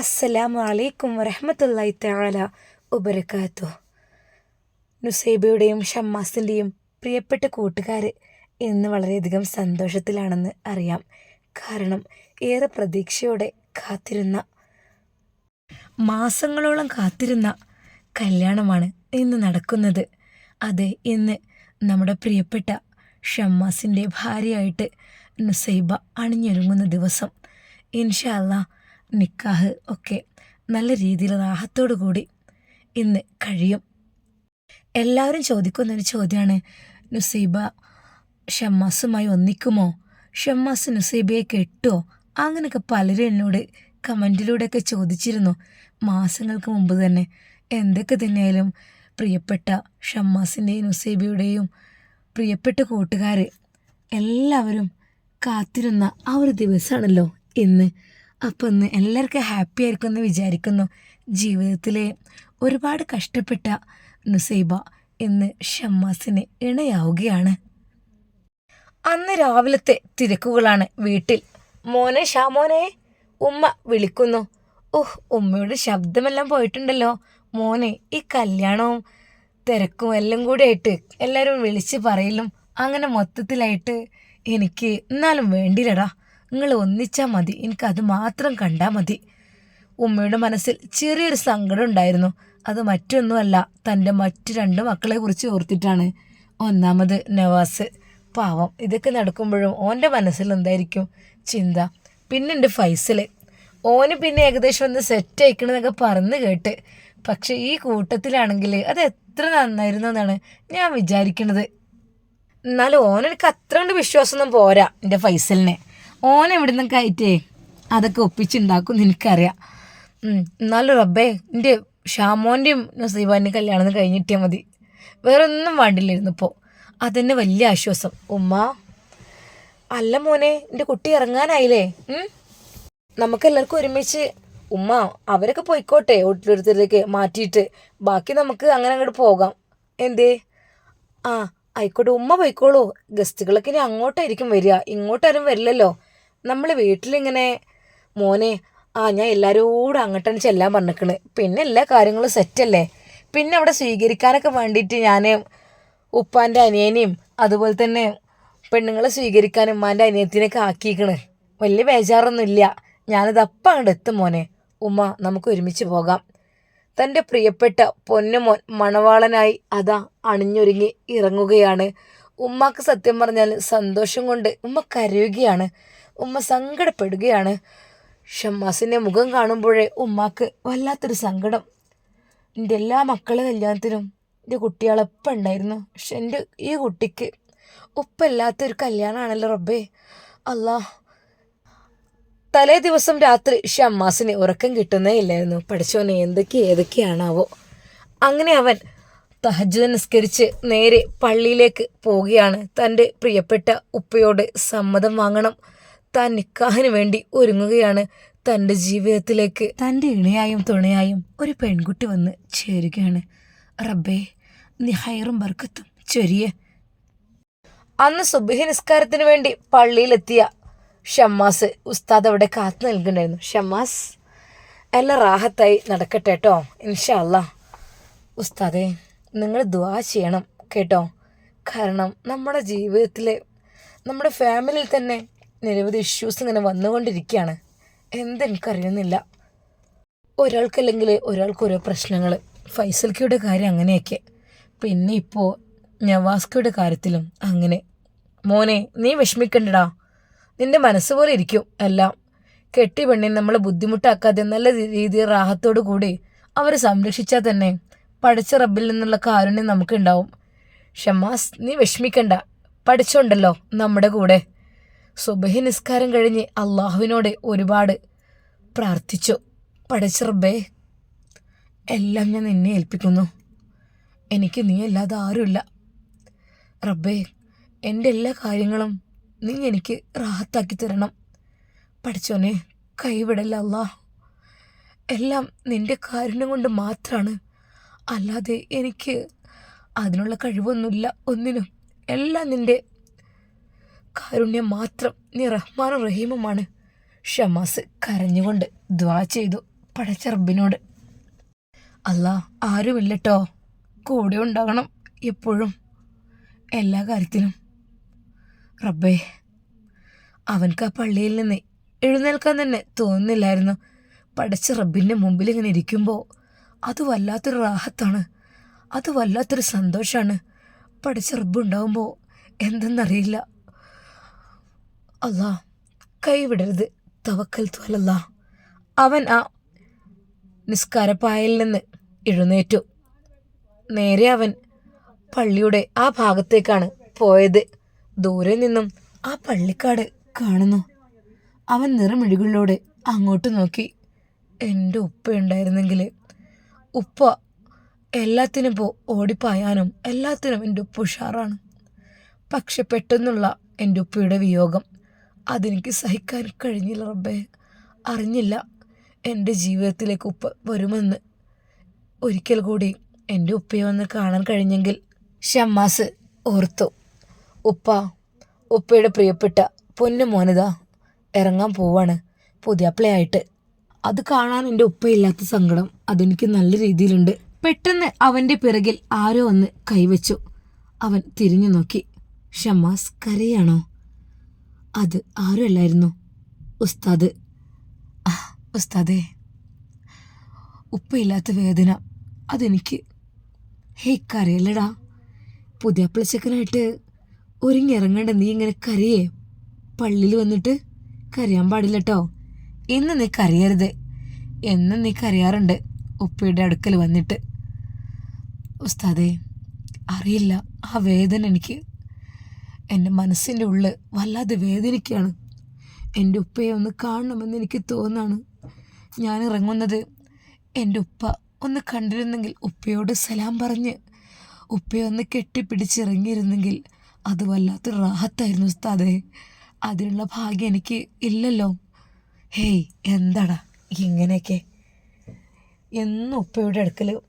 അസ്സലാമു അലൈക്കും വറഹമത്തല്ലായി തആല ഉപരക്കാത്തു നുസൈബയുടെയും ഷമ്മാസിന്റെയും പ്രിയപ്പെട്ട കൂട്ടുകാർ ഇന്ന് വളരെയധികം സന്തോഷത്തിലാണെന്ന് അറിയാം. കാരണം ഏറെ പ്രതീക്ഷയോടെ കാത്തിരുന്ന മാസങ്ങളോളം കാത്തിരുന്ന കല്യാണമാണ് ഇന്ന് നടക്കുന്നത്. അതെ ഇന്ന് നമ്മുടെ പ്രിയപ്പെട്ട ഷമ്മാസിന്റെ ഭാര്യയായിട്ട് നുസൈബ അണിഞ്ഞൊരുങ്ങുന്ന ദിവസം. ഇൻഷാ അല്ലാ നിക്കാഹ് ഒക്കെ നല്ല രീതിയിൽ റാഹത്തോടു കൂടി ഇന്ന് കഴിയും. എല്ലാവരും ചോദിക്കുന്നൊരു ചോദ്യമാണ് നുസീബ ഷമ്മാസുമായി ഒന്നിക്കുമോ? ഷമ്മാസ് നുസീബയെ കെട്ടുമോ അങ്ങനെയൊക്കെ പലരും എന്നോട് കമന്റിലൂടെയൊക്കെ ചോദിച്ചിരുന്നു. മാസങ്ങൾക്ക് മുമ്പ് തന്നെ. എന്തൊക്കെ തന്നെയായാലും പ്രിയപ്പെട്ട ഷമ്മാസിന്റെയും നുസീബയുടെയും പ്രിയപ്പെട്ട കൂട്ടുകാർ എല്ലാവരും കാത്തിരുന്ന ആ ഒരു ദിവസമാണല്ലോ ഇന്ന്. അപ്പം ഇന്ന് എല്ലാവർക്കും ഹാപ്പി ആയിരിക്കും എന്ന് വിചാരിക്കുന്നു. ജീവിതത്തിലെ ഒരുപാട് കഷ്ടപ്പെട്ട നുസൈബ ഇന്ന് ഷമ്മാസിന് ഇണയാവുകയാണ്. അന്ന് രാവിലത്തെ തിരക്കുകളാണ് വീട്ടിൽ. മോനെ ഷാമോനെ ഉമ്മ വിളിക്കുന്നു. ഓഹ് ഉമ്മയുടെ ശബ്ദമെല്ലാം പോയിട്ടുണ്ടല്ലോ. മോനെ ഈ കല്യാണവും തിരക്കും എല്ലാം കൂടി ആയിട്ട് എല്ലാവരും വിളിച്ച് പറയലും അങ്ങനെ മൊത്തത്തിലായിട്ട് എനിക്ക് എന്നാലും വേണ്ടിയില്ലടാ. നിങ്ങൾ ഒന്നിച്ചാൽ മതി. എനിക്കത് മാത്രം കണ്ടാൽ മതി. ഉമ്മയുടെ മനസ്സിൽ ചെറിയൊരു സങ്കടം ഉണ്ടായിരുന്നു. അത് മറ്റൊന്നുമല്ല തന്റെ മറ്റു രണ്ട് മക്കളെ കുറിച്ച് ഓർത്തിട്ടാണ്. ഒന്നാമത് നവാസ്. പാവം ഇതൊക്കെ നടക്കുമ്പോഴും ഓന്റെ മനസ്സിൽ എന്തായിരിക്കും? ചിന്ത. പിന്നെ എന്റെ ഫൈസൽ ഓന് പിന്നെ ഏകദേശം ഒന്ന് സെറ്റ് അയക്കണമെന്നൊക്കെ പറഞ്ഞ് കേട്ട്. പക്ഷെ ഈ കൂട്ടത്തിലാണെങ്കിൽ അത് എത്ര നന്നായിരുന്നു എന്നാണ് ഞാൻ വിചാരിക്കുന്നത് എന്നാലും ഓനെനിക്ക് അത്ര കൊണ്ട് വിശ്വാസമൊന്നും പോരാ എന്റെ ഫൈസലിനെ. ഓൻ എവിടെ നിന്നൊക്കെ ആയിട്ടേ അതൊക്കെ ഒപ്പിച്ചുണ്ടാക്കും എനിക്കറിയാം. എന്നാലും റബ്ബേ എന്റെ ഷാമോന്റെയും നസീബാന്റെയും കല്യാണം കഴിഞ്ഞിട്ടേ മതി. വേറെ ഒന്നും വേണ്ടില്ലായിരുന്നു ഇപ്പോൾ അതന്നെ വലിയ ആശ്വാസം. ഉമ്മ അല്ല മോനെ എന്റെ കുട്ടി ഇറങ്ങാനായില്ലേ? നമുക്കെല്ലാവർക്കും ഒരുമിച്ച് ഉമ്മ അവരൊക്കെ പോയിക്കോട്ടെ ഓട്ടിലെടുത്തിലേക്ക് മാറ്റിയിട്ട്. ബാക്കി നമുക്ക് അങ്ങനെ അങ്ങോട്ട് പോകാം. എന്തേ? ആ ആയിക്കോട്ടെ ഉമ്മ പോയിക്കോളൂ. ഗസ്റ്റുകളൊക്കെ ഇനി അങ്ങോട്ടായിരിക്കും വരിക. ഇങ്ങോട്ടാരും വരില്ലല്ലോ. നമ്മൾ വീട്ടിലിങ്ങനെ മോനെ ആ ഞാൻ എല്ലാവരോടും അങ്ങോട്ടാണ് ചെല്ലാൻ പറഞ്ഞിക്കണ്. പിന്നെ എല്ലാ കാര്യങ്ങളും സെറ്റല്ലേ? പിന്നെ അവിടെ സ്വീകരിക്കാനൊക്കെ വേണ്ടിയിട്ട് ഞാൻ ഉപ്പാന്റെ അനിയനെയും അതുപോലെ തന്നെ പെണ്ണുങ്ങളെ സ്വീകരിക്കാൻ ഉമ്മാന്റെ അനിയത്തിനൊക്കെ ആക്കിയിരിക്കണ് വലിയ ബേജാറൊന്നുമില്ല. ഞാനത് അപ്പം അങ്ങോട്ട് എത്തും മോനെ. ഉമ്മ നമുക്ക് ഒരുമിച്ച് പോകാം. തന്റെ പ്രിയപ്പെട്ട പൊന്നുമോൻ മണവാളനായി അതാ അണിഞ്ഞൊരുങ്ങി ഇറങ്ങുകയാണ്. ഉമ്മാക്ക് സത്യം പറഞ്ഞാൽ സന്തോഷം കൊണ്ട് ഉമ്മ കരയുകയാണ്. ഉമ്മ സങ്കടപ്പെടുകയാണ്. ഷമ്മാസിന്റെ മുഖം കാണുമ്പോഴേ ഉമ്മാക്ക് വല്ലാത്തൊരു സങ്കടം. എന്റെ എല്ലാ മക്കളെ കല്യാണത്തിനും എന്റെ കുട്ടികളെപ്പം ഉണ്ടായിരുന്നു. പക്ഷെ എന്റെ ഈ കുട്ടിക്ക് ഉപ്പല്ലാത്തൊരു കല്യാണമാണല്ലോ റബ്ബേ. അല്ലാ തലേ ദിവസം രാത്രി ഷമ്മാസിന് ഉറക്കം കിട്ടുന്നേ ഇല്ലായിരുന്നു. പഠിച്ചോനെ എന്തൊക്കെ ഏതൊക്കെയാണാവോ. അങ്ങനെ അവൻ തഹജ് നിസ്കരിച്ച് നേരെ പള്ളിയിലേക്ക് പോവുകയാണ്. തന്റെ പ്രിയപ്പെട്ട ഉപ്പയോട് സമ്മതം വാങ്ങണം. താൻ നിക്കാഹിന് വേണ്ടി ഒരുങ്ങുകയാണ് തന്റെ ജീവിതത്തിലേക്ക്. തന്റെ ഇണയായും തുണയായും ഒരു പെൺകുട്ടി വന്ന് ചേരുകയാണ്. റബ്ബേ നീ ഹൈറും ബർക്കത്തും ചെറിയ അന്ന് സുബഹി നിസ്കാരത്തിന് വേണ്ടി പള്ളിയിലെത്തിയ ഷമ്മാസ് ഉസ്താദ് അവിടെ കാത്തു നിൽക്കുന്നുണ്ടായിരുന്നു. ഷമ്മാസ് എല്ലാം റാഹത്തായി നടക്കട്ടെ കേട്ടോ. ഇൻഷല്ല ഉസ്താദെ നിങ്ങൾ ദുവാ ചെയ്യണം കേട്ടോ. കാരണം നമ്മുടെ ജീവിതത്തിലെ നമ്മുടെ ഫാമിലിയിൽ തന്നെ നിരവധി ഇഷ്യൂസ് ഇങ്ങനെ വന്നുകൊണ്ടിരിക്കുകയാണ്. എന്തെനിക്കറിയുന്നില്ല. ഒരാൾക്കല്ലെങ്കിൽ ഒരാൾക്ക് ഓരോ പ്രശ്നങ്ങൾ. ഫൈസൽക്കിയുടെ കാര്യം അങ്ങനെയൊക്കെ. പിന്നെ ഇപ്പോൾ നവാസ്കയുടെ കാര്യത്തിലും അങ്ങനെ. മോനെ നീ വിഷമിക്കണ്ടടാ. നിന്റെ മനസ്സ് പോലെ ഇരിക്കും എല്ലാം. കെട്ടി പെണ്ണിനെ നമ്മളെ ബുദ്ധിമുട്ടാക്കാതെ നല്ല രീതിയിൽ റാഹത്തോടു കൂടി അവരെ സംരക്ഷിച്ചാൽ തന്നെ പഠിച്ച റബ്ബിൽ നിന്നുള്ള കാരുണ്യം നമുക്കുണ്ടാവും. ഷമാസ് നീ വിഷമിക്കണ്ട. പഠിച്ചുണ്ടല്ലോ നമ്മുടെ കൂടെ. സുബഹി നിസ്കാരം കഴിഞ്ഞ് അള്ളാഹുവിനോട് ഒരുപാട് പ്രാർത്ഥിച്ചു. പടച്ചിറബേ എല്ലാം ഞാൻ നിന്നെ ഏൽപ്പിക്കുന്നു. എനിക്ക് നീ അല്ലാതെ ആരുമില്ല. റബ്ബേ എന്റെ എല്ലാ കാര്യങ്ങളും നീ എനിക്ക് റാഹത്താക്കി തരണം. പഠിച്ചോനെ കൈവിടല്ല അല്ലാ എല്ലാം നിന്റെ കാരുണ്യം കൊണ്ട് മാത്രമാണ് അല്ലാതെ എനിക്ക് അതിനുള്ള കഴിവൊന്നുമില്ല. ഒന്നിനും എല്ലാം നിന്റെ കാരുണ്യം മാത്രം. നീ റഹ്മാനും റഹീമുമാണ്. ഷമാസ് കരഞ്ഞുകൊണ്ട് ദ്വാ ചെയ്തു പടച്ച റബ്ബിനോട് അല്ല ആരുമില്ലട്ടോ. കൂടെ ഉണ്ടാകണം എപ്പോഴും. എല്ലാ കാര്യത്തിലും റബ്ബേ അവൻക്ക് ആ പള്ളിയിൽ നിന്ന് എഴുന്നേൽക്കാൻ തന്നെ തോന്നുന്നില്ലായിരുന്നു. പടച്ച റബ്ബിന്റെ മുമ്പിൽ ഇങ്ങനെ ഇരിക്കുമ്പോൾ അത് വല്ലാത്തൊരു റാഹത്താണ്. അത് വല്ലാത്തൊരു സന്തോഷമാണ് പടച്ച റബ്ബ് ഉണ്ടാവുമ്പോൾ എന്തെന്നറിയില്ല. അല്ലാ കൈവിടരുത്. തവക്കൽ തോലല്ല അവൻ ആ നിസ്കാരപ്പായയിൽ നിന്ന് എഴുന്നേറ്റു. നേരെ അവൻ പള്ളിയുടെ ആ ഭാഗത്തേക്കാണ് പോയത്. ദൂരെ നിന്നും ആ പള്ളിക്കാട് കാണുന്നു. അവൻ നിറമിഴികളിലൂടെ അങ്ങോട്ട് നോക്കി. എന്റെ ഉപ്പ ഉണ്ടായിരുന്നെങ്കിൽ ഉപ്പ എല്ലാത്തിനും പോ ഓടിപ്പായാനും എല്ലാത്തിനും എന്റെ ഉപ്പ ഉഷാറാണ്. പക്ഷെ പെട്ടെന്നുള്ള എന്റെ ഉപ്പയുടെ വിയോഗം അതെനിക്ക് സഹിക്കാൻ കഴിഞ്ഞില്ല റബ്ബേ. അറിഞ്ഞില്ല എന്റെ ജീവിതത്തിലേക്ക് ഉപ്പ വരുമെന്ന്. ഒരിക്കൽ കൂടി എന്റെ ഉപ്പയെ വന്ന് കാണാൻ കഴിഞ്ഞെങ്കിൽ ഷമ്മാസ് ഓർത്തു. ഉപ്പ ഉപ്പയുടെ പ്രിയപ്പെട്ട പൊന്നു മോനത ഇറങ്ങാൻ പോവാണ് പുതിയപ്പിളയായിട്ട്. അത് കാണാൻ എന്റെ ഉപ്പയില്ലാത്ത സങ്കടം അതെനിക്ക് നല്ല രീതിയിലുണ്ട്. പെട്ടെന്ന് അവന്റെ പിറകിൽ ആരോ ഒന്ന് കൈവച്ചു. അവൻ തിരിഞ്ഞു നോക്കി. ഷമ്മാസ് കരയാണോ? അത് ആരുമല്ലായിരുന്നു ഉസ്താദ്. ഉസ്താദേ. ഉപ്പയില്ലാത്ത വേദന. അതെനിക്ക്. ഹേ കരയല്ലടാ. പുതിയ പ്ലച്ചക്കനായിട്ട് ഒരുങ്ങി ഇറങ്ങണ്ട നീ ഇങ്ങനെ കരയേ? പള്ളിയിൽ വന്നിട്ട് കരയാൻ പാടില്ല കേട്ടോ എന്ന് നീ കരയരുത്. എന്നും നീ കരയാറുണ്ട് ഉപ്പയുടെ അടുക്കൽ വന്നിട്ട്. ഉസ്താദേ അറിയില്ല. ആ വേദന എനിക്ക് എന്റെ മനസ്സിന്റെ ഉള്ളിൽ വല്ലാതെ വേദനിക്കുകയാണ്. എന്റെ ഉപ്പയെ ഒന്ന് കാണണമെന്ന് എനിക്ക് തോന്നാണ്. ഞാൻ ഇറങ്ങുന്നത് എന്റെ ഉപ്പ ഒന്ന് കണ്ടിരുന്നെങ്കിൽ ഉപ്പയോട് സലാം പറഞ്ഞ് ഉപ്പയെ ഒന്ന് കെട്ടിപ്പിടിച്ചിറങ്ങിയിരുന്നെങ്കിൽ അത് വല്ലാത്തൊരു റാഹത്തായിരുന്നു ഉസ്താദേ. അതിനുള്ള ഭാഗ്യം എനിക്ക് ഇല്ലല്ലോ. ഹേയ് എന്താടാ ഇങ്ങനെയൊക്കെ? എന്നും ഉപ്പയുടെ അടുക്കൽ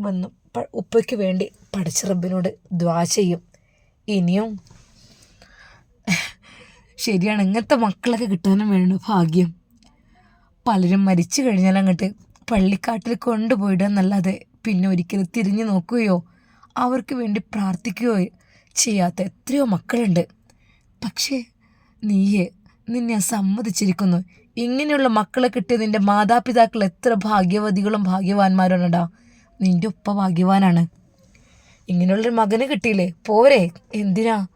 വന്നു ഉപ്പയ്ക്ക് വേണ്ടി പഠിച്ച റബ്ബിനോട് ദ്വാ ചെയ്യും. ഇനിയും ശരിയാണ് ഇങ്ങനത്തെ മക്കളൊക്കെ കിട്ടാനും വേണ്ട ഭാഗ്യം? പലരും മരിച്ചു കഴിഞ്ഞാൽ അങ്ങോട്ട് പള്ളിക്കാട്ടിൽ കൊണ്ടുപോയിടുന്നല്ലാതെ പിന്നെ ഒരിക്കലും തിരിഞ്ഞു നോക്കുകയോ അവർക്ക് വേണ്ടി പ്രാർത്ഥിക്കുകയോ ചെയ്യാത്ത എത്രയോ മക്കളുണ്ട്. പക്ഷേ നീയെ നിന്നെ സമ്മതിച്ചിരിക്കുന്നു. ഇങ്ങനെയുള്ള മക്കളെ കിട്ടിയ നിന്റെ മാതാപിതാക്കൾ എത്ര ഭാഗ്യവതികളും ഭാഗ്യവാന്മാരാണടാ. നിന്റെ ഉപ്പ ഭാഗ്യവാനാണ്. ഇങ്ങനെയുള്ളൊരു മകന് കിട്ടിയില്ലേ? പോരെ എന്തിനാ?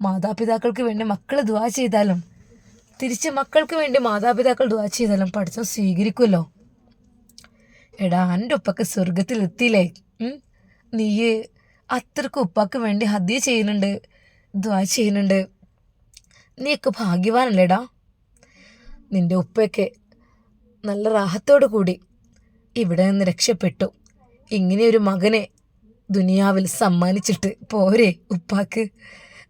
മാതാപിതാക്കൾക്ക് വേണ്ടി മക്കൾ ദുവാ ചെയ്താലും തിരിച്ച് മക്കൾക്ക് വേണ്ടി മാതാപിതാക്കൾ ദുവാ ചെയ്താലും പഠിച്ചോ സ്വീകരിക്കുമല്ലോ. എടാ എന്റെ ഉപ്പക്ക് സ്വർഗത്തിൽ എത്തിയില്ലേ? നീ അത്രയ്ക്ക് ഉപ്പാക്ക് വേണ്ടി ഹദ്യ ചെയ്യുന്നുണ്ട് ദ്വാ ചെയ്യുന്നുണ്ട്. നീയൊക്കെ ഭാഗ്യവാനല്ലേടാ? നിന്റെ ഉപ്പയൊക്കെ നല്ല റാഹത്തോടു കൂടി ഇവിടെ നിന്ന് രക്ഷപ്പെട്ടു. ഇങ്ങനെ ഒരു മകനെ ദുനിയാവിൽ സമ്മാനിച്ചിട്ട് പോരെ ഉപ്പാക്ക്.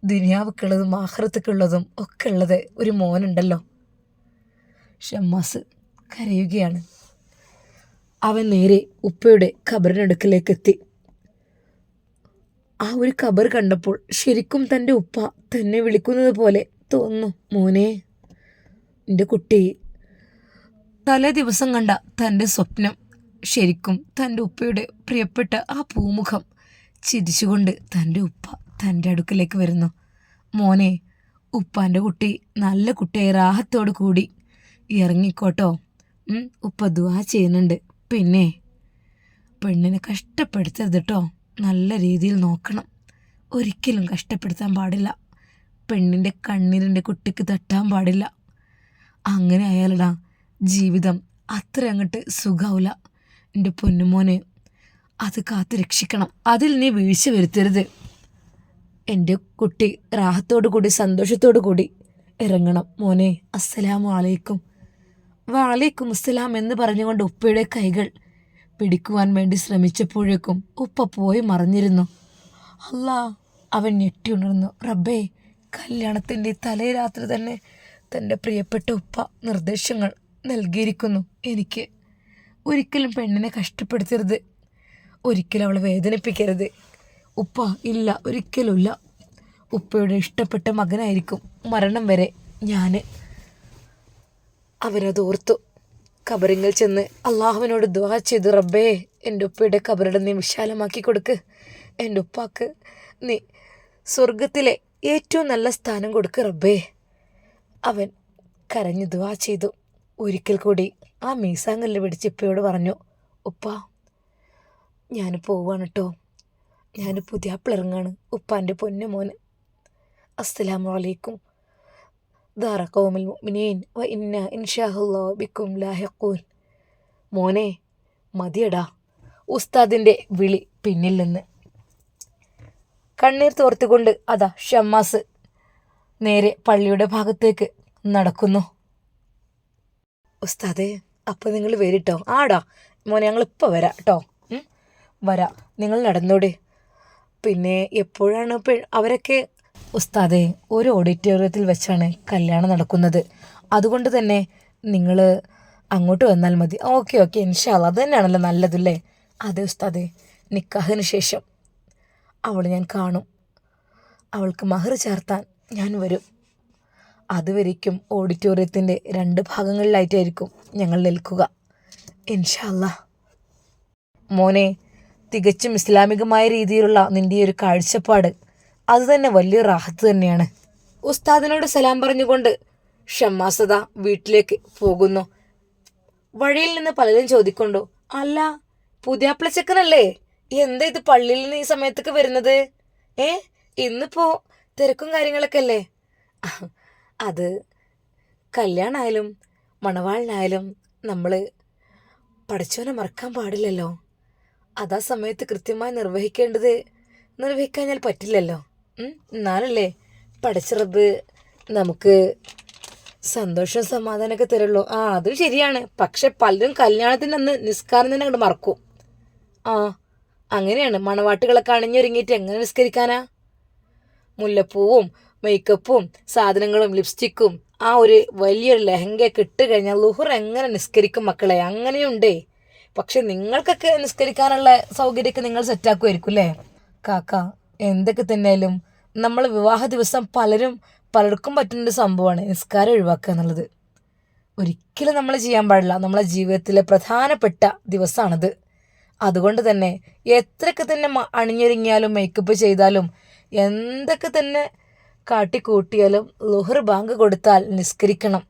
ദുനിയാവുക്കുള്ളതും ആഹ്റത്തുക്കുള്ളതും ഒക്കെ ഉള്ളത് ഒരു മോനുണ്ടല്ലോ. ഷമ്മാസ് കരയുകയാണ്. അവൻ നേരെ ഉപ്പയുടെ ഖബറിനടുക്കിലേക്ക് എത്തി ആ ഒരു ഖബർ കണ്ടപ്പോൾ ശരിക്കും തന്റെ ഉപ്പ തന്നെ വിളിക്കുന്നത് പോലെ തോന്നുന്നു മോനെ എന്റെ കുട്ടി തലേ ദിവസം കണ്ട തന്റെ സ്വപ്നം ശരിക്കും തന്റെ ഉപ്പയുടെ പ്രിയപ്പെട്ട ആ പൂമുഖം ചിരിച്ചുകൊണ്ട് തന്റെ ഉപ്പ തന്റെ അടുക്കലേക്ക് വരുന്നു. മോനെ ഉപ്പാന്റെ കുട്ടി നല്ല കുട്ടിയായി റാഹത്തോട് കൂടി. ഇറങ്ങിക്കോട്ടോ. ഉപ്പ ദുവാ ചെയ്യുന്നുണ്ട്. പിന്നെ? പെണ്ണിനെ കഷ്ടപ്പെടുത്തരുത് കേട്ടോ നല്ല രീതിയിൽ നോക്കണം. ഒരിക്കലും കഷ്ടപ്പെടുത്താൻ പാടില്ല. പെണ്ണിന്റെ കണ്ണീരിന്റെ കുട്ടിക്ക് തട്ടാൻ പാടില്ല. അങ്ങനെ ആയാലടാ ജീവിതം അത്ര അങ്ങോട്ട് സുഖാവില്ല എന്റെ പൊന്നുമോനെ അത് കാത്തു രക്ഷിക്കണം. അതിൽ നീ വീഴ്ച വരുത്തരുത്. എന്റെ കുട്ടി റാഹത്തോടു കൂടി സന്തോഷത്തോടു കൂടി ഇറങ്ങണം. മോനെ അസ്സലാമു അലൈക്കും. വാലേക്കും അസ്സലാം എന്ന് പറഞ്ഞുകൊണ്ട് ഉപ്പയുടെ കൈകൾ പിടിക്കുവാൻ വേണ്ടി ശ്രമിച്ചപ്പോഴേക്കും ഉപ്പ പോയി മറിഞ്ഞിരുന്നു. അല്ലാ അവൻ ഞെട്ടിയുണർന്നു റബ്ബേ കല്യാണത്തിന്റെ തലേ രാത്രി തന്നെ തന്റെ പ്രിയപ്പെട്ട ഉപ്പ നിർദ്ദേശങ്ങൾ നൽകിയിരിക്കുന്നു എനിക്ക്. ഒരിക്കലും പെണ്ണിനെ കഷ്ടപ്പെടുത്തരുത്. ഒരിക്കലും അവളെ വേദനിപ്പിക്കരുത്. ഉപ്പ ഇല്ല ഒരിക്കലുമില്ല ഉപ്പയുടെ ഇഷ്ടപ്പെട്ട മകനായിരിക്കും മരണം വരെ ഞാൻ അവരത് ഓർത്തു. കബറിങ്ങിൽ ചെന്ന് അള്ളാഹുവിനോട് ദ്വാ ചെയ്തു റബ്ബേ എന്റെ ഉപ്പയുടെ കബറിടം നീ വിശാലമാക്കി കൊടുക്ക്. എന്റെ ഉപ്പാക്ക് നീ സ്വർഗത്തിലെ ഏറ്റവും നല്ല സ്ഥാനം കൊടുക്ക് റബ്ബേ. അവൻ കരഞ്ഞു ദ്വാ ചെയ്തു. ഒരിക്കൽ കൂടി ആ മീസാങ്കല്ല് പിടിച്ച് ഉപ്പയോട് പറഞ്ഞു ഉപ്പ ഞാൻ പോവാണ് കേട്ടോ ഞാൻ പുതിയ പിളർങ്ങാണ് ഉപ്പാന്റെ പൊന്നു മോന്. അസ്സലാമു അലൈക്കും. ദാറ കൗമിൽ മുഅ്മിനീൻ. വ ഇന്ന ഇൻഷാഹുല്ലാ ബിക്കും ലാഹിഖൂൻ മോനെ മതിയടാ. ഉസ്താദിന്റെ വിളി പിന്നിൽ നിന്ന്. കണ്ണീർ തോർത്തുകൊണ്ട് അതാ ഷമ്മാസ് നേരെ പള്ളിയുടെ ഭാഗത്തേക്ക് നടക്കുന്നു. ഉസ്താദേ അപ്പം നിങ്ങൾ വരിട്ടോ ആടാ. മോനെ ഞങ്ങൾ ഇപ്പോൾ വരാം കേട്ടോ വരാം. നിങ്ങൾ നടന്നോടെ. പിന്നെ എപ്പോഴാണ് അവരൊക്കെ ഉസ്താദെ ഒരു ഓഡിറ്റോറിയത്തിൽ വെച്ചാണ് കല്യാണം നടക്കുന്നത്. അതുകൊണ്ട് തന്നെ നിങ്ങൾ അങ്ങോട്ട് വന്നാൽ മതി. ഓക്കെ ഓക്കെ ഇൻഷാല്ല അത് തന്നെയാണല്ലോ നല്ലതല്ലേ? അതെ ഉസ്താദെ നിക്കാഹിന് ശേഷം അവൾ ഞാൻ കാണും. അവൾക്ക് മഹർ ചേർത്താൻ ഞാൻ വരും. അതുവരേക്കും ഓഡിറ്റോറിയത്തിന്റെ രണ്ട് ഭാഗങ്ങളിലായിട്ടായിരിക്കും ഞങ്ങൾ നിൽക്കുക. ഇൻഷാല്ല മോനെ തികച്ചും ഇസ്ലാമികമായ രീതിയിലുള്ള നിന്റെ ഒരു കാഴ്ചപ്പാട് അത് തന്നെ വലിയ റാഹത്ത് തന്നെയാണ്. ഉസ്താദിനോട് സലാം പറഞ്ഞുകൊണ്ട് ഷമ്മാസദ വീട്ടിലേക്ക് പോകുന്നു. വഴിയിൽ നിന്ന് പലരും ചോദിക്കൊണ്ടു അല്ല പുതിയാപ്പിളച്ചക്കനല്ലേ എന്താ ഇത് പള്ളിയിൽ നിന്ന് ഈ സമയത്തൊക്കെ വരുന്നത്? ഏ ഇന്നിപ്പോ തിരക്കും കാര്യങ്ങളൊക്കെ അല്ലേ? അത് കല്യാണായാലും മണവാളിനായാലും നമ്മൾ പഠിച്ചവനെ മറക്കാൻ പാടില്ലല്ലോ. അതാ സമയത്ത് കൃത്യമായി നിർവഹിക്കേണ്ടത്. നിർവഹിക്കാഞ്ഞാൽ പറ്റില്ലല്ലോ. ഉം, എന്നാലല്ലേ പഠിച്ചറബ് നമുക്ക് സന്തോഷം സമാധാനമൊക്കെ തരുള്ളൂ. ആ അതും ശരിയാണ്. പക്ഷെ പലരും കല്യാണത്തിന് അന്ന് നിസ്കാരം തന്നെ അങ്ങോട്ട് മറക്കും. ആ അങ്ങനെയാണ്. മണവാട്ടുകളൊക്കെ അണിഞ്ഞൊരുങ്ങിയിട്ട് എങ്ങനെ നിസ്കരിക്കാനാ? മുല്ലപ്പൂവും മേക്കപ്പും സാധനങ്ങളും ലിപ്സ്റ്റിക്കും ആ ഒരു വലിയൊരു ലെഹങ്കയൊക്കെ ഇട്ട് കഴിഞ്ഞാൽ ലുഹുർ എങ്ങനെ നിസ്കരിക്കും മക്കളെ? അങ്ങനെയുണ്ടേ. പക്ഷെ നിങ്ങൾക്കൊക്കെ നിസ്കരിക്കാനുള്ള സൗകര്യമൊക്കെ നിങ്ങൾ സെറ്റാക്കുമായിരിക്കും അല്ലേ കാക്ക എന്തൊക്കെ തന്നെയാലും നമ്മൾ വിവാഹ ദിവസം പലരും പലർക്കും പറ്റുന്ന ഒരു സംഭവമാണ് നിസ്കാരം ഒഴിവാക്കുക എന്നുള്ളത്. ഒരിക്കലും നമ്മൾ ചെയ്യാൻ പാടില്ല. നമ്മളെ ജീവിതത്തിലെ പ്രധാനപ്പെട്ട ദിവസമാണത്. അതുകൊണ്ട് തന്നെ എത്രയൊക്കെ തന്നെ അണിഞ്ഞൊരുങ്ങിയാലും മേക്കപ്പ് ചെയ്താലും എന്തൊക്കെ തന്നെ കാട്ടിക്കൂട്ടിയാലും ലുഹർ ബാങ്ക് കൊടുത്താൽ നിസ്കരിക്കണം.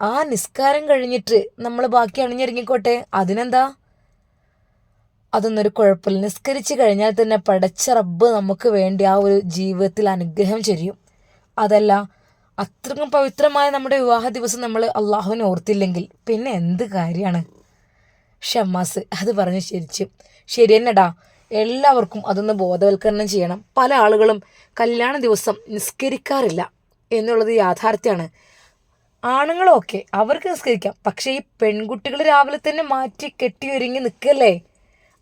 ആ നിസ്കാരം കഴിഞ്ഞിട്ട് നമ്മൾ ബാക്കി അണിഞ്ഞൊരുങ്ങിക്കോട്ടെ? അതിനെന്താ? അതൊന്നും ഒരു കുഴപ്പമില്ല. നിസ്കരിച്ച് കഴിഞ്ഞാൽ തന്നെ പടച്ച റബ്ബ് നമുക്ക് വേണ്ടി ആ ഒരു ജീവിതത്തിൽ അനുഗ്രഹം ചെയ്യും. അതല്ല അത്രയും പവിത്രമായ നമ്മുടെ വിവാഹ ദിവസം നമ്മൾ അള്ളാഹുവിനെ ഓർത്തില്ലെങ്കിൽ പിന്നെ എന്ത് കാര്യമാണ്? ഷമ്മാസ് അത് പറഞ്ഞ് ശരിച്ചു. ശരി തന്നെടാ. എല്ലാവർക്കും അതൊന്ന് ബോധവൽക്കരണം ചെയ്യണം. പല ആളുകളും കല്യാണ ദിവസം നിസ്കരിക്കാറില്ല എന്നുള്ളത് യാഥാർത്ഥ്യമാണ്. ആണുങ്ങളൊക്കെ അവർക്ക് നിസ്കരിക്കാം. പക്ഷേ ഈ പെൺകുട്ടികൾ രാവിലെ തന്നെ മാറ്റി കെട്ടി ഒരുങ്ങി നിൽക്കല്ലേ?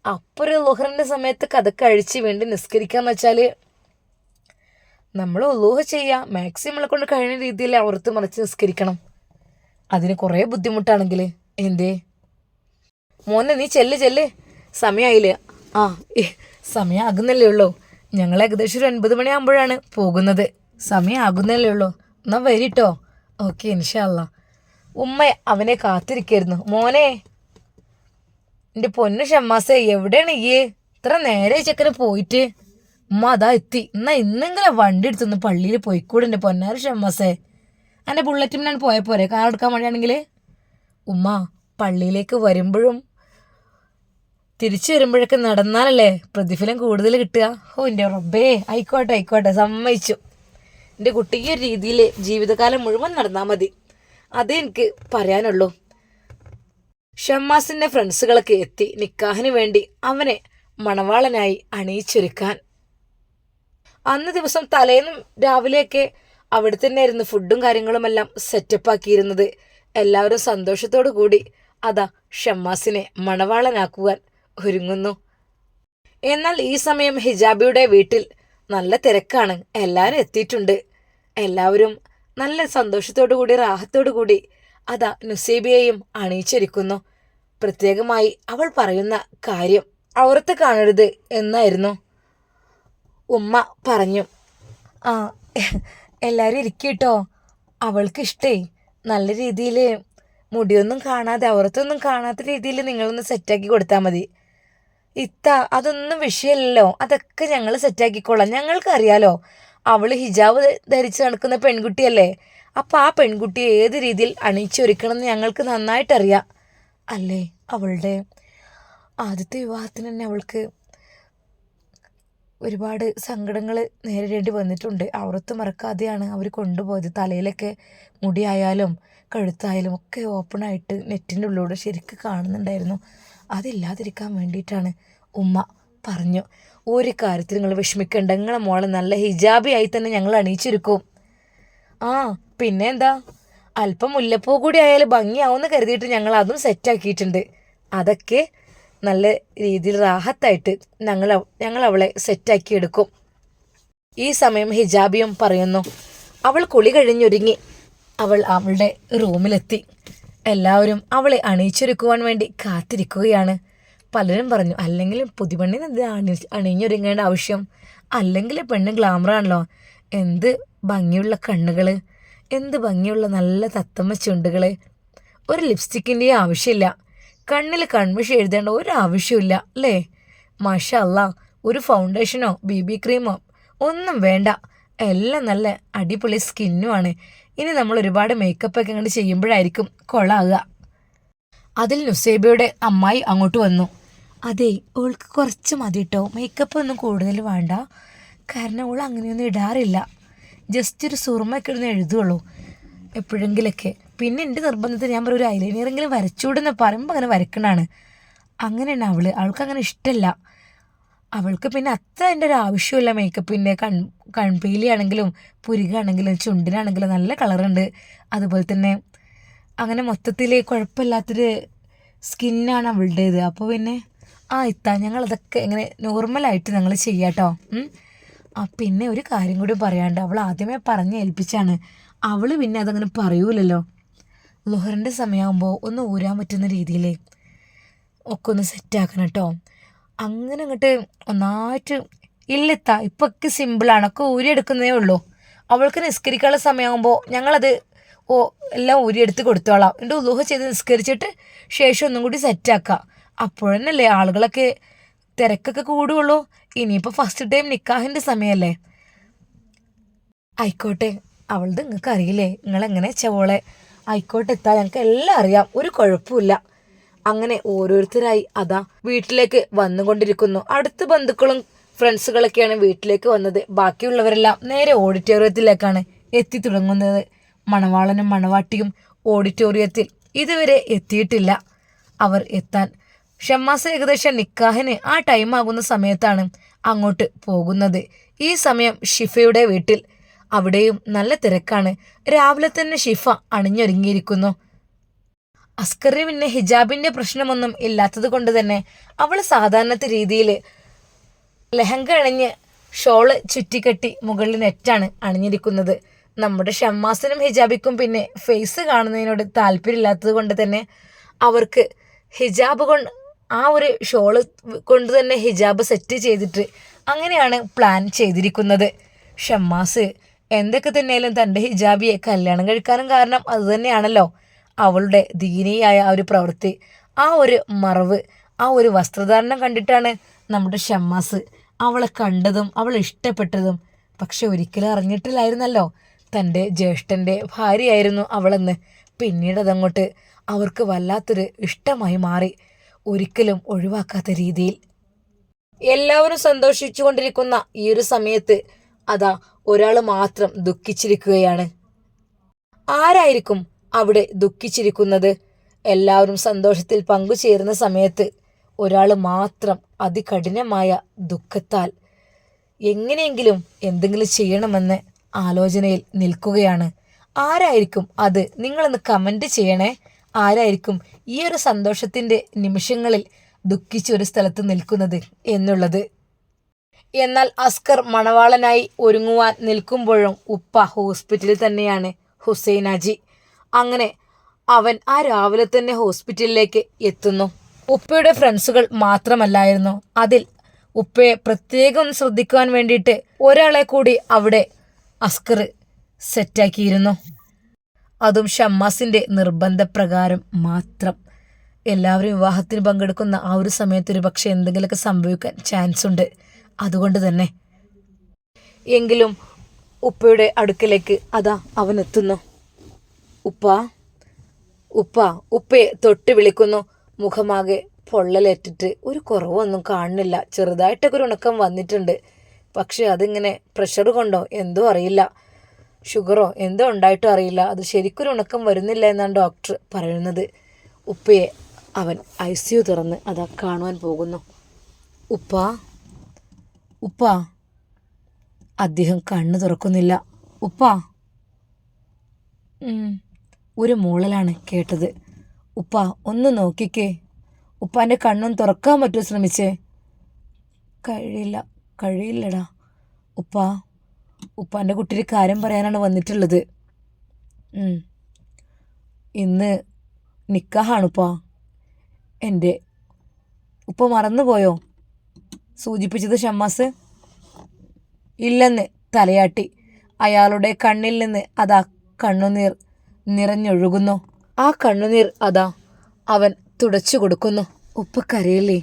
അപ്പോൾ ഒരു ലുഹറിന്റെ സമയത്ത് കഥക്ക് അഴിച്ച് വേണ്ടി നിസ്കരിക്കാന്ന് വെച്ചാൽ നമ്മൾ ഉള്ളൂഹ ചെയ്യുക മാക്സിമം നമ്മളെ കൊണ്ട് കഴിയുന്ന രീതിയിൽ അവർത്ത് മറിച്ച് നിസ്കരിക്കണം. അതിന് കുറേ ബുദ്ധിമുട്ടാണെങ്കിൽ എന്തേ? മോനെ നീ ചെല്ല് ചെല്ല്. സമയമായില്ലേ ആ സമയമാകുന്നല്ലേ ഉള്ളൂ. ഞങ്ങൾ ഏകദേശം ഒരു ഒൻപത് മണിയാകുമ്പോഴാണ് പോകുന്നത്. സമയം ആകുന്നല്ലേ ഉള്ളൂ. എന്നാ വരിട്ടോ. ഓക്കെ ഇൻഷാല്ല ഉമ്മ അവനെ കാത്തിരിക്കായിരുന്നു. മോനെ എന്റെ പൊന്നു ഷമ്മാസേ എവിടെയാണ് ഈ ഇത്ര നേരെ ചെക്കന് പോയിട്ട്? ഉമ്മ അതാ എത്തി. എന്നാ ഇന്നെങ്കിലും വണ്ടി എടുത്തൊന്ന് പള്ളിയിൽ പോയിക്കൂടെ എന്റെ പൊന്നാര ഷമ്മാസേ. എന്റെ ഞാൻ പോയ പോരെ. കാർ എടുക്കാൻ വേണ്ടിയാണെങ്കിൽ ഉമ്മ പള്ളിയിലേക്ക് വരുമ്പോഴും തിരിച്ചു വരുമ്പോഴൊക്കെ നടന്നാലല്ലേ പ്രതിഫലം കൂടുതൽ കിട്ടുക? ഓ എന്റെ റബ്ബേ. ആയിക്കോട്ടെ ആയിക്കോട്ടെ. സമ്മതിച്ചു. എന്റെ കുട്ടിക്ക് ഒരു രീതിയിൽ ജീവിതകാലം മുഴുവൻ നടന്നാൽ മതി. അതേ എനിക്ക് പറയാനുള്ളൂ. ഷമ്മാസിന്റെ ഫ്രണ്ട്സുകളൊക്കെ എത്തി നിക്കാഹിന് വേണ്ടി അവനെ മണവാളനായി അണിയിച്ചൊരുക്കാൻ. അന്ന് ദിവസം തലേന്നും രാവിലെയൊക്കെ അവിടെ തന്നെയായിരുന്നു ഫുഡും കാര്യങ്ങളുമെല്ലാം സെറ്റപ്പ് ആക്കിയിരുന്നത്. എല്ലാവരും സന്തോഷത്തോടു കൂടി അതാ ഷമ്മാസിനെ മണവാളനാക്കുവാൻ ഒരുങ്ങുന്നു. എന്നാൽ ഈ സമയം ഹിജാബിയുടെ വീട്ടിൽ നല്ല തിരക്കാണ്. എല്ലാവരും എത്തിയിട്ടുണ്ട്. എല്ലാവരും നല്ല സന്തോഷത്തോടു കൂടി റാഹത്തോടു കൂടി അതാ നുസീബിയെയും അണിയിച്ചിരിക്കുന്നു. പ്രത്യേകമായി അവൾ പറയുന്ന കാര്യം അവർത്ത് കാണരുത് എന്നായിരുന്നു. ഉമ്മ പറഞ്ഞു ആ എല്ലാവരും ഇരിക്കട്ടോ? അവൾക്ക് ഇഷ്ടേ. നല്ല രീതിയിൽ മുടിയൊന്നും കാണാതെ അവർത്തൊന്നും കാണാത്ത രീതിയിൽ നിങ്ങളൊന്ന് സെറ്റാക്കി കൊടുത്താൽ മതി. ഇത്ത അതൊന്നും വിഷയമല്ലോ അതൊക്കെ ഞങ്ങൾ സെറ്റാക്കിക്കോളാം. ഞങ്ങൾക്കറിയാലോ അവൾ ഹിജാബ് ധരിച്ച് നടക്കുന്ന പെൺകുട്ടിയല്ലേ? അപ്പോൾ ആ പെൺകുട്ടിയെ ഏത് രീതിയിൽ അണിയിച്ചൊരുക്കണം എന്ന് ഞങ്ങൾക്ക് നന്നായിട്ടറിയാം. അല്ലേ? അവളുടെ ആദ്യത്തെ വിവാഹത്തിന് തന്നെ അവൾക്ക് ഒരുപാട് സങ്കടങ്ങൾ നേരിടേണ്ടി വന്നിട്ടുണ്ട്. അവറത്ത് മറക്കാതെയാണ് അവർ കൊണ്ടുപോയത്. തലയിലൊക്കെ മുടിയായാലും കഴുത്തായാലും ഒക്കെ ഓപ്പണായിട്ട് നെറ്റിന്റെ ഉള്ളിലൂടെ ശരിക്ക് കാണുന്നുണ്ടായിരുന്നു. അതില്ലാതിരിക്കാൻ വേണ്ടിയിട്ടാണ് ഉമ്മ പറഞ്ഞു. ഒരു കാര്യത്തിൽ നിങ്ങൾ വിഷമിക്കേണ്ട. നിങ്ങളെ മോളെ നല്ല ഹിജാബിയായി തന്നെ ഞങ്ങൾ അണിയിച്ചിരിക്കും. ആ പിന്നെ എന്താ അല്പം മുല്ലപ്പൂ കൂടി ആയാലും ഭംഗിയാവുമെന്ന് കരുതിയിട്ട് ഞങ്ങൾ അതും സെറ്റാക്കിയിട്ടുണ്ട് അതൊക്കെ നല്ല രീതിയിൽ റാഹത്തായിട്ട് ഞങ്ങൾ ഞങ്ങൾ അവളെ സെറ്റാക്കി എടുക്കും. ഈ സമയം ഹിജാബിയും പറയുന്നു അവൾ കുളി കഴിഞ്ഞൊരുങ്ങി. അവൾ അവളുടെ റൂമിലെത്തി. എല്ലാവരും അവളെ അണിയിച്ചൊരുക്കുവാൻ വേണ്ടി കാത്തിരിക്കുകയാണ്. പലരും പറഞ്ഞു അല്ലെങ്കിൽ പുതുപെണ്ണിന് എന്ത് അണി അണിഞ്ഞൊരുങ്ങേണ്ട ആവശ്യം. അല്ലെങ്കിൽ പെണ്ണ് ഗ്ലാമറാണല്ലോ എന്ത് ഭംഗിയുള്ള കണ്ണുകൾ എന്ത് ഭംഗിയുള്ള നല്ല തത്തമ്മ ചുണ്ടുകളെ. ഒരു ലിപ്സ്റ്റിക്കിന്റെയും ആവശ്യമില്ല. കണ്ണിൽ കൺമിഷ് എഴുതേണ്ട ഒരു ആവശ്യമില്ല അല്ലേ? മഷ അല്ല ഒരു ഫൗണ്ടേഷനോ ബി ബി ക്രീമോ? ഒന്നും വേണ്ട. എല്ലാം നല്ല അടിപൊളി സ്കിന്നുമാണ്. ഇനി നമ്മൾ ഒരുപാട് മേക്കപ്പ് ഒക്കെ അങ്ങോട്ട് ചെയ്യുമ്പോഴായിരിക്കും കൊളാകുക അതിൽ നുസേബയുടെ അമ്മായി അങ്ങോട്ട് വന്നു. അതെ ഓൾക്ക് കുറച്ച് മതി കേട്ടോ മേക്കപ്പ് ഒന്നും കൂടുതൽ വേണ്ട. കാരണം ഓൾ അങ്ങനെയൊന്നും ഇടാറില്ല. ജസ്റ്റ് ഒരു സുറുമൊക്കെ ഇടുന്ന എഴുതുള്ളൂ എപ്പോഴെങ്കിലൊക്കെ. പിന്നെ എന്റെ നിർബന്ധത്തിൽ ഞാൻ ഒരു ഐലൈനറെങ്കിലും വരച്ചൂടെന്ന് പറയുമ്പോൾ അങ്ങനെ വരക്കണാണ്. അങ്ങനെയാണ് അവൾ അവൾക്ക് അങ്ങനെ ഇഷ്ടമല്ല അവൾക്ക് പിന്നെ അത്ര എന്റെ ഒരു ആവശ്യമില്ല മേക്കപ്പിന്റെ കൺ കൺപീലിയാണെങ്കിലും പുരുകയാണെങ്കിലും ചുണ്ടിനാണെങ്കിലും നല്ല കളറുണ്ട്. അതുപോലെ തന്നെ അങ്ങനെ മൊത്തത്തിൽ കുഴപ്പമില്ലാത്തൊരു സ്കിന്നാണ് അവളുടേത്. അപ്പോൾ പിന്നെ ആ ഇത്താ ഞങ്ങളതൊക്കെ ഇങ്ങനെ നോർമലായിട്ട് ഞങ്ങൾ ചെയ്യാം ഉം. പിന്നെ ഒരു കാര്യം കൂടി പറയാണ്ട് അവൾ ആദ്യമേ പറഞ്ഞ് ഏൽപ്പിച്ചാണ്. അവൾ പിന്നെ അതങ്ങനെ പറയൂലല്ലോ. ലുഹറിന്റെ സമയമാകുമ്പോൾ ഒന്ന് ഊരാൻ പറ്റുന്ന രീതിയിൽ ഒക്കെ ഒന്ന് സെറ്റാക്കണം കേട്ടോ അങ്ങനെ അങ്ങോട്ട് ഒന്നായിട്ട് ഇല്ലെത്താ ഇപ്പം ഒക്കെ സിമ്പിളാണ് ഒക്കെ ഊരിയെടുക്കുന്നതേ ഉള്ളൂ. അവൾക്ക് നിസ്കരിക്കാനുള്ള സമയമാകുമ്പോൾ ഞങ്ങളത് ഓ എല്ലാം ഊരിയെടുത്ത് കൊടുത്തോളാം. എന്റെ ഉലൂഹ ചെയ്ത് നിസ്കരിച്ചിട്ട് ശേഷം ഒന്നും കൂടി സെറ്റാക്കാം അപ്പോഴന്നല്ലേ ആളുകളൊക്കെ തിരക്കൊക്കെ കൂടുകയുള്ളൂ ഇനിയിപ്പോൾ ഫസ്റ്റ് ടൈം നിക്കാഹിന്റെ സമയമല്ലേ ആയിക്കോട്ടെ അവളത് നിങ്ങൾക്ക് അറിയില്ലേ? നിങ്ങളെങ്ങനെ ചെവോളെ ആയിക്കോട്ടെ എത്താൻ ഞങ്ങൾക്ക് എല്ലാം അറിയാം. ഒരു കുഴപ്പമില്ല അങ്ങനെ ഓരോരുത്തരായി അതാ വീട്ടിലേക്ക് വന്നുകൊണ്ടിരിക്കുന്നു. അടുത്ത ബന്ധുക്കളും ഫ്രണ്ട്സുകളൊക്കെയാണ് വീട്ടിലേക്ക് വന്നത്. ബാക്കിയുള്ളവരെല്ലാം നേരെ ഓഡിറ്റോറിയത്തിലേക്കാണ് എത്തി തുടങ്ങുന്നത്. മണവാളനും മണവാട്ടിയും ഓഡിറ്റോറിയത്തിൽ ഇതുവരെ എത്തിയിട്ടില്ല. അവർ എത്താൻ ഷമ്മാസ് ഏകദേശം നിക്കാഹിന് ആ ടൈം ആകുന്ന സമയത്താണ് അങ്ങോട്ട് പോകുന്നത്. ഈ സമയം ഷിഫയുടെ വീട്ടിൽ. അവിടെയും നല്ല തിരക്കാണ്. രാവിലെ തന്നെ ഷിഫ അണിഞ്ഞൊരുങ്ങിയിരിക്കുന്നു. അസ്കറി പിന്നെ ഹിജാബിന്റെ പ്രശ്നമൊന്നും ഇല്ലാത്തത് കൊണ്ട് തന്നെ അവൾ സാധാരണത്തെ രീതിയിൽ ലഹങ്ക അണിഞ്ഞ് ഷോൾ ചുറ്റിക്കെട്ടി മുകളിൽ നെറ്റാണ് അണിഞ്ഞിരിക്കുന്നത്. നമ്മുടെ ഷമ്മാസിനും ഹിജാബിക്കും പിന്നെ ഫേസ് കാണുന്നതിനോട് താല്പര്യമില്ലാത്തത് കൊണ്ട് തന്നെ അവർക്ക് ഹിജാബ് കൊണ്ട് ആ ഒരു ഷോൾ കൊണ്ട് തന്നെ ഹിജാബ് സെറ്റ് ചെയ്തിട്ട് അങ്ങനെയാണ് പ്ലാൻ ചെയ്തിരിക്കുന്നത്. ഷമ്മാസ് എന്തൊക്കെ തന്നെയാലും തന്റെ ഹിജാബിയെ കല്യാണം കഴിക്കാനും കാരണം അതുതന്നെയാണല്ലോ അവളുടെ ദീനീയായ ആ ഒരു പ്രവൃത്തി ആ ഒരു മറവ് ആ ഒരു വസ്ത്രധാരണം കണ്ടിട്ടാണ് നമ്മുടെ ഷമ്മാസ് അവളെ കണ്ടതും അവൾ ഇഷ്ടപ്പെട്ടതും. പക്ഷെ ഒരിക്കലും അറിഞ്ഞിട്ടില്ലായിരുന്നല്ലോ. തന്റെ ജ്യേഷ്ഠന്റെ ഭാര്യയായിരുന്നു അവളെന്ന്. പിന്നീട് അതങ്ങോട്ട് അവർക്ക് വല്ലാത്തൊരു ഇഷ്ടമായി മാറി. ഒരിക്കലും ഒഴിവാക്കാത്ത രീതിയിൽ. എല്ലാവരും സന്തോഷിച്ചുകൊണ്ടിരിക്കുന്ന ഈ ഒരു സമയത്ത് അതാ ഒരാൾ മാത്രം ദുഃഖിച്ചിരിക്കുകയാണ്. ആരായിരിക്കും അവിടെ ദുഃഖിച്ചിരിക്കുന്നത്? എല്ലാവരും സന്തോഷത്തിൽ പങ്കുചേരുന്ന സമയത്ത് ഒരാൾ മാത്രം അതികഠിനമായ ദുഃഖത്താൽ എങ്ങനെയെങ്കിലും എന്തെങ്കിലും ചെയ്യണമെന്ന് ആലോചനയിൽ നിൽക്കുകയാണ്. ആരായിരിക്കും അത്? നിങ്ങളൊന്ന് കമന്റ് ചെയ്യണേ. ആരായിരിക്കും ഈ ഒരു സന്തോഷത്തിന്റെ നിമിഷങ്ങളിൽ ദുഃഖിച്ച് ഒരു സ്ഥലത്ത് നിൽക്കുന്നത് എന്നുള്ളത്? എന്നാൽ അസ്കർ മണവാളനായി ഒരുങ്ങുവാൻ നിൽക്കുമ്പോഴും ഉപ്പ ഹോസ്പിറ്റലിൽ തന്നെയാണ് ഹുസൈനാജി. അങ്ങനെ അവൻ ആ രാവിലെ തന്നെ ഹോസ്പിറ്റലിലേക്ക് എത്തുന്നു. ഉപ്പയുടെ ഫ്രണ്ട്സുകൾ മാത്രമല്ലായിരുന്നു. അതിൽ ഉപ്പയെ പ്രത്യേകം ശ്രദ്ധിക്കുവാൻ വേണ്ടിയിട്ട് ഒരാളെ കൂടി അവിടെ അസ്കർ സെറ്റാക്കിയിരുന്നു. അതും ഷമ്മാസിന്റെ നിർബന്ധപ്രകാരം മാത്രം. എല്ലാവരും വിവാഹത്തിന് പങ്കെടുക്കുന്ന ആ ഒരു സമയത്ത് ഒരു പക്ഷേ എന്തെങ്കിലുമൊക്കെ സംഭവിക്കാൻ ചാൻസ് ഉണ്ട് അതുകൊണ്ട് തന്നെ. എങ്കിലും ഉപ്പയുടെ അടുക്കലേക്ക് അതാ അവൻ എത്തുന്നു ഉപ്പ ഉപ്പ ഉപ്പയെ തൊട്ട് വിളിക്കുന്നു. മുഖമാകെ പൊള്ളലേറ്റിട്ട് ഒരു കുറവൊന്നും കാണുന്നില്ല. ചെറുതായിട്ടൊക്കെ ഒരു ഉണക്കം വന്നിട്ടുണ്ട്. പക്ഷെ അതിങ്ങനെ പ്രഷർ കൊണ്ടോ എന്തോ അറിയില്ല. ഷുഗറോ എന്തോ ഉണ്ടായിട്ടോ അറിയില്ല. അത് ശരിക്കൊരു ഉണക്കം വരുന്നില്ല എന്നാണ് ഡോക്ടർ പറയുന്നത്. ഉപ്പയെ അവൻ ഐ സി യു തുറന്ന് അതാ കാണുവാൻ പോകുന്നു. ഉപ്പ ഉപ്പ. അദ്ദേഹം കണ്ണു തുറക്കുന്നില്ല. ഉപ്പ. ഒരു മൂളലാണ് കേട്ടത്. ഉപ്പ ഒന്ന് നോക്കിക്കേ. ഉപ്പാന്റെ കണ്ണും തുറക്കാൻ പറ്റുമോ ശ്രമിച്ചേ? കഴിയില്ല കഴിയില്ലടാ. ഉപ്പ ഉപ്പാന്റെ കുട്ടിയുടെ കാര്യം പറയാനാണ് വന്നിട്ടുള്ളത്. ഇന്ന് നിക്കാഹാണുപ്പാ. എന്റെ ഉപ്പ മറന്നുപോയോ? സൂചിപ്പിച്ചത് ഷമ്മാസ്? ഇല്ലെന്ന് തലയാട്ടി. അയാളുടെ കണ്ണിൽ നിന്ന് അതാ കണ്ണുനീർ നിറഞ്ഞൊഴുകുന്നു. ആ കണ്ണുനീർ അതാ അവൻ തുടച്ചു കൊടുക്കുന്നു. ഉപ്പ കരയില്ലേ?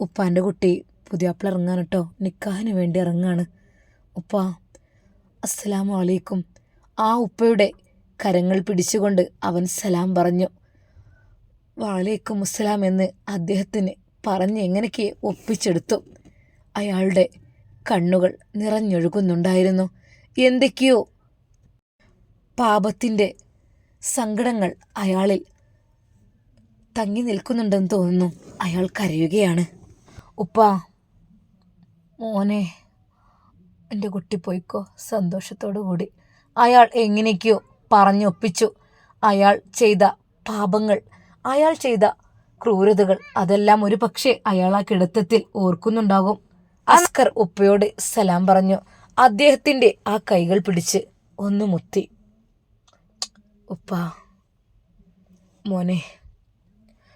ഉപ്പാന്റെ കുട്ടി പുതിയാപ്പിള കേട്ടോ. നിക്കാഹിന് വേണ്ടി ഇറങ്ങാണ്. ഉപ്പ അസ്സലാമു അലൈക്കും. ആ ഉപ്പയുടെ കരങ്ങൾ പിടിച്ചുകൊണ്ട് അവൻ സലാം പറഞ്ഞു. വാലേക്കും അസ്സലാം എന്ന് അദ്ദേഹത്തിന് പറഞ്ഞ് എങ്ങനെയൊക്കെ ഒപ്പിച്ചെടുത്തു. അയാളുടെ കണ്ണുകൾ നിറഞ്ഞൊഴുകുന്നുണ്ടായിരുന്നു. എന്തൊക്കെയോ പാപത്തിന്റെ സങ്കടങ്ങൾ അയാളിൽ തങ്ങി നിൽക്കുന്നുണ്ടെന്ന് തോന്നുന്നു. അയാൾ കരയുകയാണ്. ഉപ്പ മോനെ എന്റെ കുട്ടി പോയിക്കോ സന്തോഷത്തോടു കൂടി. അയാൾ എങ്ങനെയൊക്കെയോ പറഞ്ഞൊപ്പിച്ചു. അയാൾ ചെയ്ത പാപങ്ങൾ അയാൾ ചെയ്ത ക്രൂരതകൾ അതെല്ലാം ഒരു പക്ഷേ അയാൾ ആ കിടത്തത്തിൽ ഓർക്കുന്നുണ്ടാകും. അസ്കർ ഉപ്പയോട് സലാം പറഞ്ഞു. അദ്ദേഹത്തിന്റെ ആ കൈകൾ പിടിച്ച് ഒന്ന് മുത്തി. ഉപ്പ മോനെ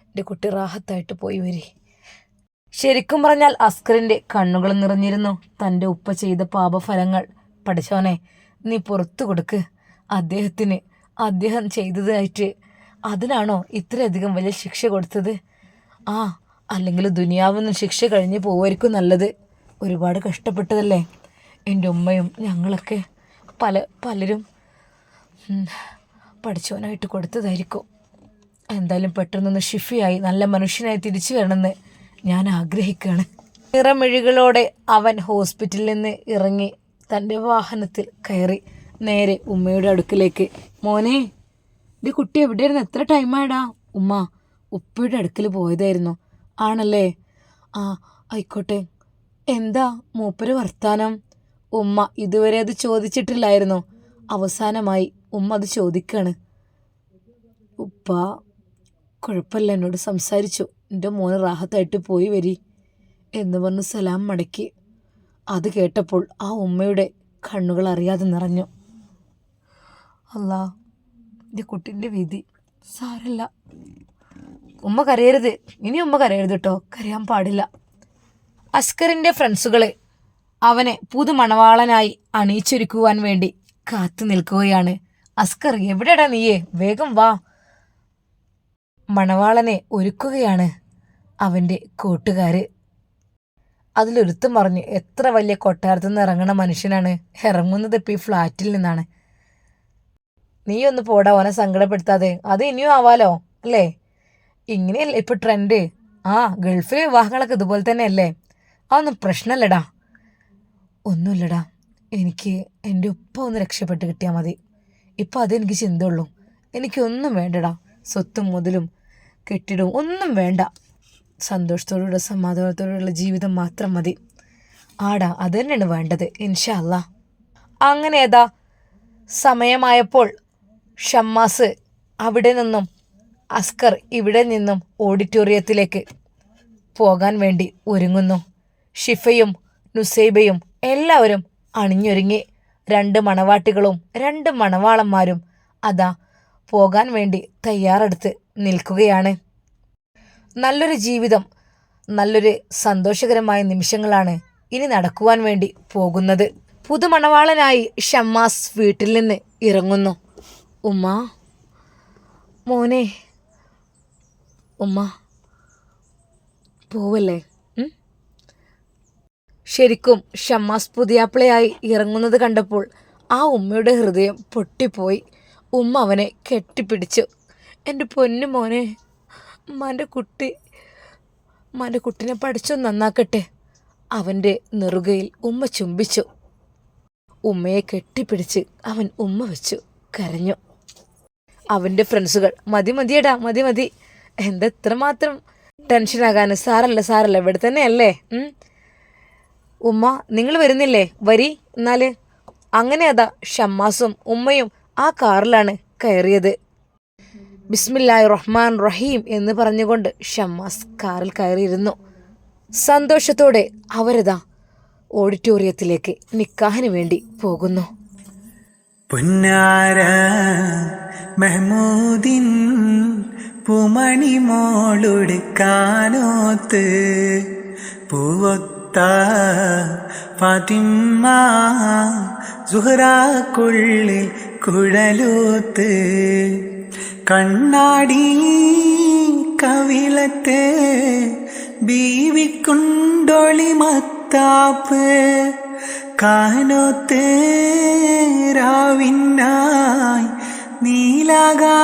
എന്റെ കുട്ടി റാഹത്തായിട്ട് പോയി വരി. ശരിക്കും പറഞ്ഞാൽ അസ്കറിന്റെ കണ്ണുകൾ നിറഞ്ഞിരുന്നു. തന്റെ ഉപ്പ ചെയ്ത പാപഫലങ്ങൾ. പഠിച്ചോനെ നീ പുറത്തു കൊടുക്ക്. അദ്ദേഹത്തിന് അദ്ദേഹം ചെയ്തതായിട്ട്. അതിനാണോ ഇത്രയധികം വലിയ ശിക്ഷ കൊടുത്തത്? ആ അല്ലെങ്കിൽ ദുനിയാവെന്ന് ശിക്ഷ കഴിഞ്ഞ് പോവായിരിക്കും നല്ലത്. ഒരുപാട് കഷ്ടപ്പെട്ടതല്ലേ? എന്റെ ഉമ്മയും ഞങ്ങളൊക്കെ പല പലരും പഠിച്ചവനായിട്ട് കൊടുത്തതായിരിക്കും. എന്തായാലും പെട്ടെന്നൊന്ന് ഷിഫിയായി നല്ല മനുഷ്യനായി തിരിച്ചു വരണമെന്ന് ഞാൻ ആഗ്രഹിക്കുകയാണ് നിറമിഴികളോടെ അവൻ ഹോസ്പിറ്റലിൽ നിന്ന് ഇറങ്ങി തന്റെ വാഹനത്തിൽ കയറി നേരെ ഉമ്മയുടെ അടുക്കിലേക്ക്. മോനെ ഇത് കുട്ടി എവിടെയായിരുന്നു? എത്ര ടൈമായടാ ഉമ്മ ഉപ്പയുടെ അടുക്കൽ പോയതായിരുന്നു. ആണല്ലേ? ആ ആയിക്കോട്ടെ. എന്താ മൂപ്പര് വർത്താനം? ഉമ്മ ഇതുവരെ അത് ചോദിച്ചിട്ടില്ലായിരുന്നു. അവസാനമായി ഉമ്മ അത് ചോദിക്കാണ്. ഉപ്പ കുഴപ്പമില്ല എന്നോട് സംസാരിച്ചു. എന്റെ മോന് റാഹത്തായിട്ട് പോയി വരി എന്ന് പറഞ്ഞ് സലാം മടക്കി. അത് കേട്ടപ്പോൾ ആ ഉമ്മയുടെ കണ്ണുകൾ അറിയാതെ നിറഞ്ഞു. അല്ലാ എന്റെ കുട്ടീന്റെ വിധി സാരല്ല. ഉമ്മ കരയരുത്. ഇനി ഉമ്മ കരയരുത് കേട്ടോ കരയാൻ പാടില്ല. അസ്കറിന്റെ ഫ്രണ്ട്സുകളെ അവനെ പുതു മണവാളനായി അണിയിച്ചൊരുക്കുവാൻ വേണ്ടി കാത്തു നിൽക്കുകയാണ്. അസ്കർ എവിടെടാ നീയേ? വേഗം വാ. മണവാളനെ ഒരുക്കുകയാണ് അവന്റെ കൂട്ടുകാർ അതിലൊരുത്തും പറഞ്ഞു എത്ര വലിയ കൊട്ടാരത്തിൽ നിന്ന് ഇറങ്ങണ മനുഷ്യനാണ്. ഇറങ്ങുന്നത് ഇപ്പം ഈ ഫ്ലാറ്റിൽ നിന്നാണ്. നീ ഒന്ന് പോടാ ഓനെ സങ്കടപ്പെടുത്താതെ. അത് ഇനിയും ആവാലോ അല്ലേ? ഇങ്ങനെയല്ലേ ഇപ്പം ട്രെൻഡ് ആ ഗൾഫിലെ വിവാഹങ്ങളൊക്കെ ഇതുപോലെ തന്നെയല്ലേ? അതൊന്നും പ്രശ്നമല്ലടാ ഒന്നുമില്ലടാ. എനിക്ക് എന്റെ ഉപ്പ ഒന്ന് രക്ഷപ്പെട്ട് കിട്ടിയാൽ മതി. ഇപ്പം അതെനിക്ക് ചിന്തയുള്ളൂ. എനിക്കൊന്നും വേണ്ടടാ. സ്വത്തും മുതലും കെട്ടിടവും ഒന്നും വേണ്ട. സന്തോഷത്തോടുള്ള സമാധാനത്തോടുള്ള ജീവിതം മാത്രം മതി. ആടാ അത് തന്നെയാണ് വേണ്ടത്. ഇൻഷല്ല അങ്ങനെ ഏതാ? സമയമായപ്പോൾ ഷമ്മാസ് അവിടെ നിന്നും അസ്കർ ഇവിടെ നിന്നും ഓഡിറ്റോറിയത്തിലേക്ക് പോകാൻ വേണ്ടി ഒരുങ്ങുന്നു. ഷിഫയും നുസൈബയും എല്ലാവരും അണിഞ്ഞൊരുങ്ങി. രണ്ട് മണവാട്ടികളും രണ്ട് മണവാളന്മാരും അതാ പോകാൻ വേണ്ടി തയ്യാറെടുത്ത് നിൽക്കുകയാണ്. നല്ലൊരു ജീവിതം നല്ലൊരു സന്തോഷകരമായ നിമിഷങ്ങളാണ് ഇനി നടക്കുവാൻ വേണ്ടി പോകുന്നത്. പുതുമണവാളനായി ഷമ്മാസ് വീട്ടിൽ നിന്ന് ഇറങ്ങുന്നു. ഉമ്മ മോനെ ഉമ്മ പോവല്ലേ? ശരിക്കും ഷമ്മാസ് പുതിയാപ്പിളയായി ഇറങ്ങുന്നത് കണ്ടപ്പോൾ ആ ഉമ്മയുടെ ഹൃദയം പൊട്ടിപ്പോയി. ഉമ്മ അവനെ കെട്ടിപ്പിടിച്ചു. എന്റെ പൊന്നു മോനെ ഉമ്മാന്റെ കുട്ടി ഉമ്മാന്റെ കുട്ടിനെ പഠിച്ചു നന്നാക്കട്ടെ. അവന്റെ നെറുകയിൽ ഉമ്മ ചുംബിച്ചു. ഉമ്മയെ കെട്ടിപ്പിടിച്ച് അവൻ ഉമ്മ വെച്ചു കരഞ്ഞു. അവന്റെ ഫ്രണ്ട്സുകൾ മതി മതിയടാ മതി മതി. എന്താ ഇത്രമാത്രം ടെൻഷനാകാൻ സാറല്ല സാറല്ല ഇവിടെ തന്നെയല്ലേ? ഉമ്മ നിങ്ങൾ വരുന്നില്ലേ? വരി എന്നാൽ അങ്ങനെ അതാ ഷമ്മാസും ഉമ്മയും ആ കാറിലാണ് കയറിയത്. ബിസ്മില്ലാഹി റഹ്മാൻ റഹീം എന്ന് പറഞ്ഞുകൊണ്ട് ഷമ്മാസ് കാറിൽ കയറിയിരുന്നു. സന്തോഷത്തോടെ അവരതാ ഓഡിറ്റോറിയത്തിലേക്ക് നിക്കാഹിന് വേണ്ടി പോകുന്നു. പുന്നാര മെഹമൂദിൻ പൂമണി മോളൊടുക്കാനോത്ത് പൂവൊത്ത ഫാത്തിമ്മ സുഹറാക്കുള്ളിൽ കുഴലൂത്ത് കണ്ണാടി കവിളത്ത് ബീവിക്കുണ്ടൊളി മത്താപ്പ് കാനോത്ത് രാവിന്നായി നീലാകാശമേലാപ്പ്.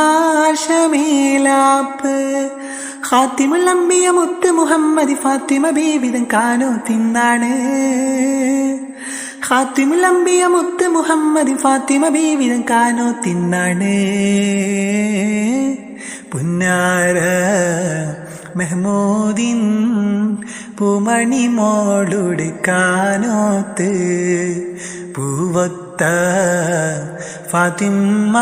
ഹാത്തിമുൽ അമ്പിയ മുത്ത് മുഹമ്മദ് ഫാത്തിമ ബീവിതം കാനോ അമ്പിയ മുത്ത് മുഹമ്മദ് ഫാത്തിമ ബീവിതൻ കാനോ തിന്നാണ്. പുന്നാര മെഹ്മൂദിൻ പൂമണി മോളുടെ കാനോത്ത് പൂവത്ത ഫാത്തിമ്മ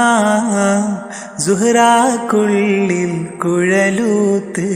സുഹറാക്കുള്ളിൽ കുഴലൂത്ത്